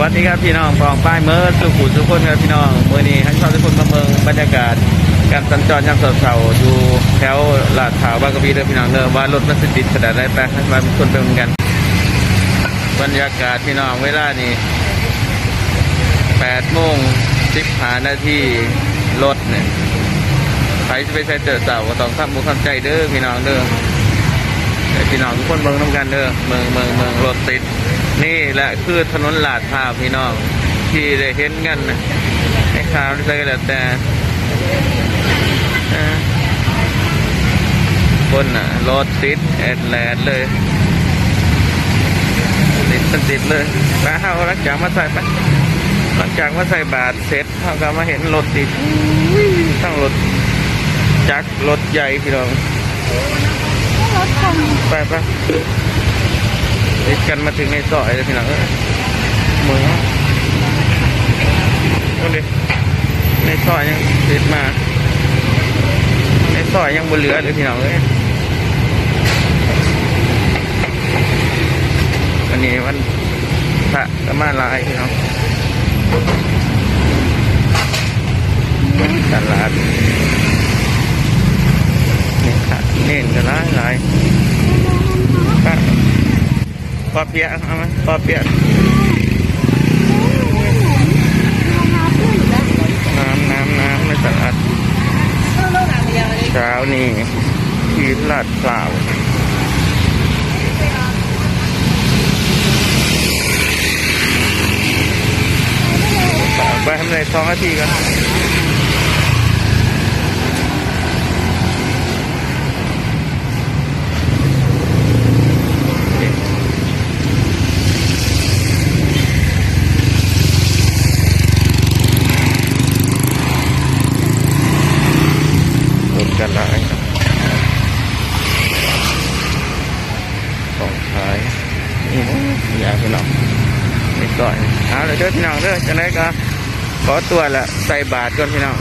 วัสดีครับพี่น้องปองป้ายเมื่อสุขุทุกคนครับพี่น้องเมื่อนี้ให้ชาวทุกคนมาเมืองบรรยากาศ การสัญจรยามเสาๆอยู่แถวลาดพร้าวบางกะพีเด้อพี่น้องเด้อว่ารถมันสิติดขนาดไหนไปให้มาเป็นคนไปเหมือนกัน บรรยากาศพี่น้องเวลานี้8โมง15นาทีรถเนี่ยใครจะไปใช้เจอเสาก็ต้องทำบุญทำใจเด้อพี่น้องเด้อ พี่น้องทุกคนเมืองน้ำกันเด้อเมืองเมืองเมืองรถติด นี่แหละคือถนนลาดพร้าวพี่น้องที่ได้เห็นกันนะในข่าวอะไรก็แล้วแต่คนน่ะรถติดแอดแลดเลยติดติดเลยไปเฮาหลังจากมาใส่ไปหลังจากมาใส่บาทเสร็จเขาก็มาเห็นรถติดทั้งรถจักรรถใหญ่พี่น้อง ไปไปติดกันมาถึงในซอยเลยพี่น้องเอ้ยเมืองนั่นดิในซอยยังติดมา ในซอยยังบนเหลือเลยพี่น้องเอ้ยวันนี้วันพระก็มาลายพี่น้องตลาดนี่ค่ะเน่นกันหลายหลาย ปอเปียะเอาไหมปอเปียะน้ำน้ำน้ำในตลาดเช้านี้ที่ลาดพร้าวไปทำอะไรสองนาทีกันรถกันหลาย ของขายนี่อยากพี่น้องนี่ก่อนเอาเลยเด้อพี่น้องเด้อจะได้ก็ขอตัวละใส่บาทก่อนพี่น้อง